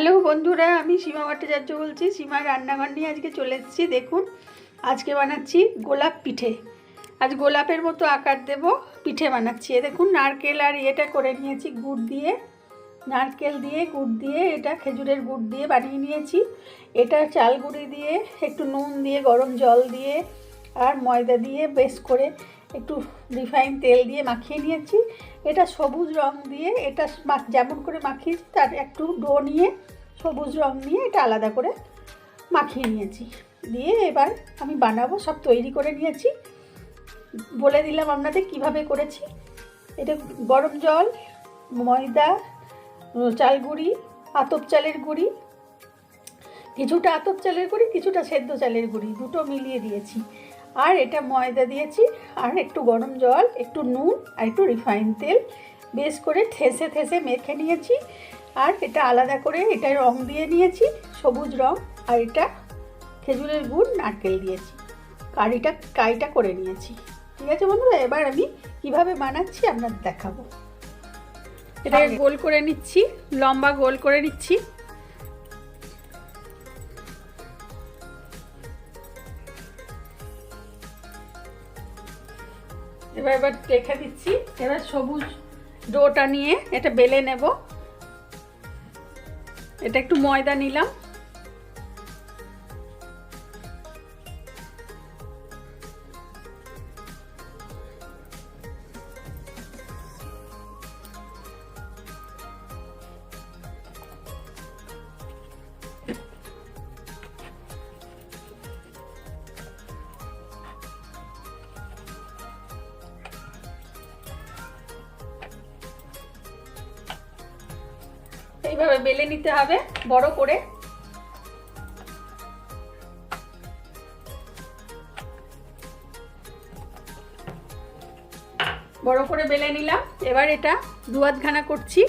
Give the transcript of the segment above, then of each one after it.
Hello বন্ধুরা, আমি সীমা ভট্টাচার্য বলছি। সীমার রান্নাঘর নিয়ে আজকে চলে এসেছি, দেখুন। আজকে বানাচ্ছি গোলাপ পিঠে। আজ গোলাপের মতো আকার দেব, পিঠে বানাচ্ছি। দেখুন, নারকেল আর ইয়েটা করে নিয়েছি, গুড় দিয়ে। নারকেল দিয়ে, গুড় দিয়ে, এটা খেজুরের গুড় দিয়ে বানিয়ে নিয়েছি। এটা চাল গুঁড়ি দিয়ে, একটু নুন দিয়ে, গরম জল দিয়ে, আর ময়দা দিয়ে বেশ করে একটু রিফাইন তেল দিয়ে মাখিয়ে নিয়েছি। এটা সবুজ রং দিয়ে, এটা যেমন করে মাখিয়েছি, তার একটু ডো নিয়ে সবুজ রং নিয়ে এটা আলাদা করে মাখিয়ে নিয়েছি। দিয়ে এবার আমি বানাবো, সব তৈরি করে নিয়েছি। বলে দিলাম আপনাদের কীভাবে করেছি। এটা গরম জল, ময়দা চাল গুঁড়ি, আতপ চালের গুঁড়ি, কিছুটা আতপ চালের গুঁড়ি, কিছুটা সেদ্ধ চালের গুঁড়ি, দুটো মিলিয়ে দিয়েছি। আর এটা ময়দা দিয়েছি আর একটু গরম জল একটু নুন আর একটু রিফাইন তেল। বেশ করে ঠেসে ঠেসে মেখে নিয়েছি আর এটা আলাদা করে এটা রং দিয়ে নিয়েছি সবুজ রং আর এটা খেজুরের গুড় নারকেল দিয়েছি। কারিটা কাইটা করে নিয়েছি। ঠিক আছে বন্ধুরা এবার আমি কীভাবে বানাচ্ছি আপনার দেখাবো। এটা গোল করে নিচ্ছি লম্বা গোল করে নিচ্ছি। এবার এবার রেখে দিচ্ছি। এবার সবুজ ডোটা নিয়ে এটা বেলে নেব। এটা একটু ময়দা নিলাম। এইভাবে বেলে নিতে হবে? বড় করে। বড় করে বেলে নিলাম। এবার এটা দু আধখানা করছি।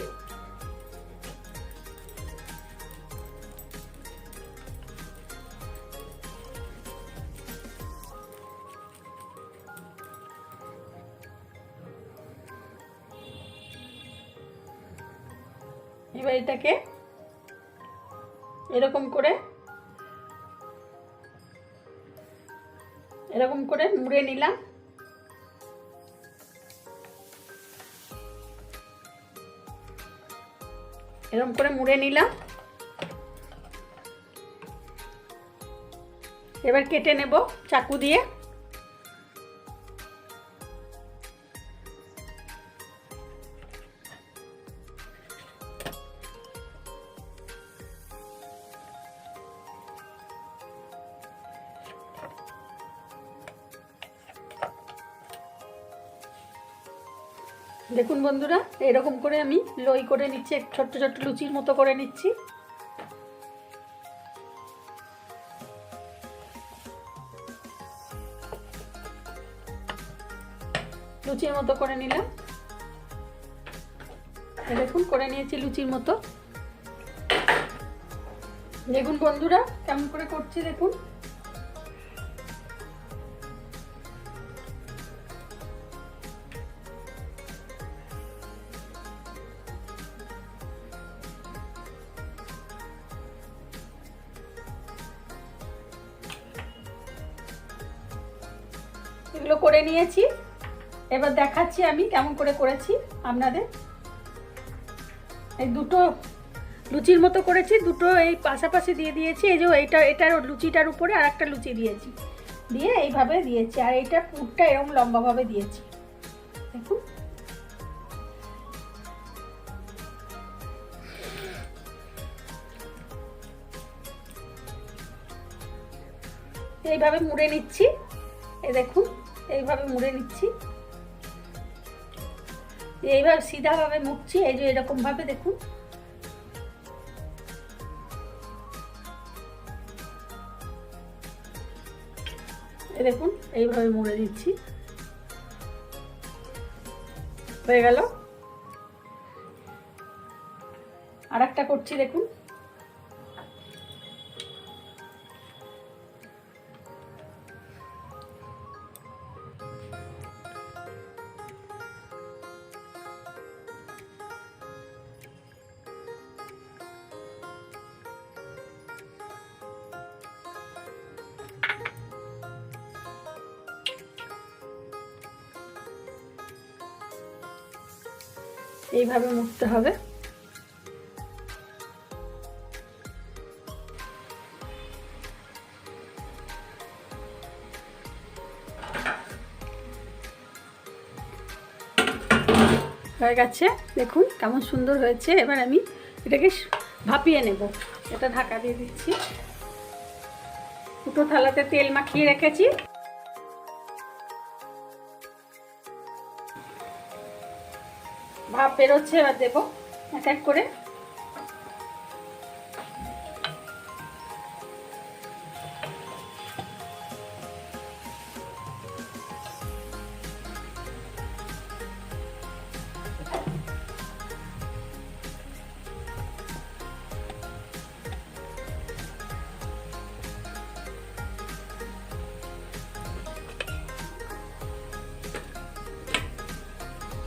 এবার এটাকে এরকম করে এরকম করে মুড়ে নিলাম। এরকম করে মুড়ে নিলাম। এবার কেটে নেব চাকু দিয়ে। দেখুন বন্ধুরা, এরকম করে আমি লই করে নিচ্ছি ছোট্ট ছোট্ট লুচির মতো করে নিচ্ছি। লুচির মতো করে নিলাম। দেখুন, করে নিয়েছি লুচির মতো। দেখুন বন্ধুরা, কেমন করে করছি দেখুন। এগুলো করে নিয়েছি। এবার দেখাচ্ছি আমি কেমন করে করেছি আপনাদের। এই দুটো লুচির মতো করেছি, দুটো এই পাশাপাশি দিয়ে দিয়েছি। এই যে এইটা, এটার লুচিটার উপরে আর একটা লুচি দিয়েছি। দিয়ে এইভাবে দিয়েছি, আর এইটা পুরটা এরকম লম্বাভাবে দিয়েছি। দেখুন। এইভাবে মুড়ে নিচ্ছি। এই দেখুন। এইভাবে মুড়ে নিচ্ছি। এইভাবে সিধাভাবে মুড়ছি, এই যে এরকম ভাবে দেখুন দেখুন, এইভাবে মুড়ে দিচ্ছি হয়ে গেল? আর একটা করছি দেখুন। এইভাবে মুড়তে হবে। হয়ে গেছে। দেখুন কেমন সুন্দর হয়েছে। এবার আমি এটাকে ভাপিয়ে নেব। এটা ঢাকা দিয়ে দিচ্ছি। দুটো থালাতে তেল মাখিয়ে রেখেছি। ভাপ বেরোচ্ছে এবার দেবো। এক এক করে।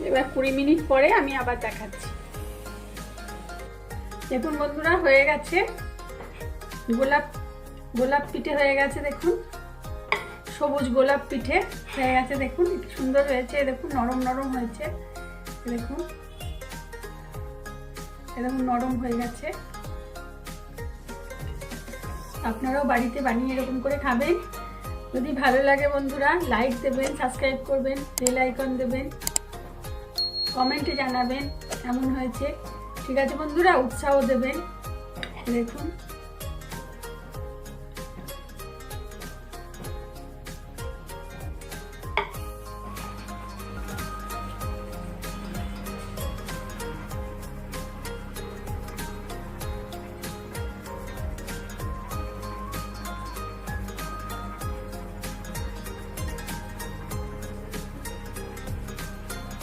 এবার কুড়ি মিনিট পরে আমি আবার দেখাচ্ছি। দেখুন বন্ধুরা, হয়ে গেছে। গোলাপ গোলাপ পিঠে হয়ে গেছে, দেখুন। সবুজ গোলাপ পিঠে হয়ে গেছে, দেখুন। সুন্দর হয়েছে, দেখুন, নরম নরম হয়েছে, দেখুন। এরকম নরম হয়ে গেছে। আপনারাও বাড়িতে বানিয়ে এরকম করে খাবেন। যদি ভালো লাগে বন্ধুরা লাইক দেবেন সাবস্ক্রাইব করবেন বেল আইকন দেবেন। কমেন্টে জানাবেন কেমন হয়েছে? ঠিক আছে বন্ধুরা উৎসাহ দেবেন। দেখুন।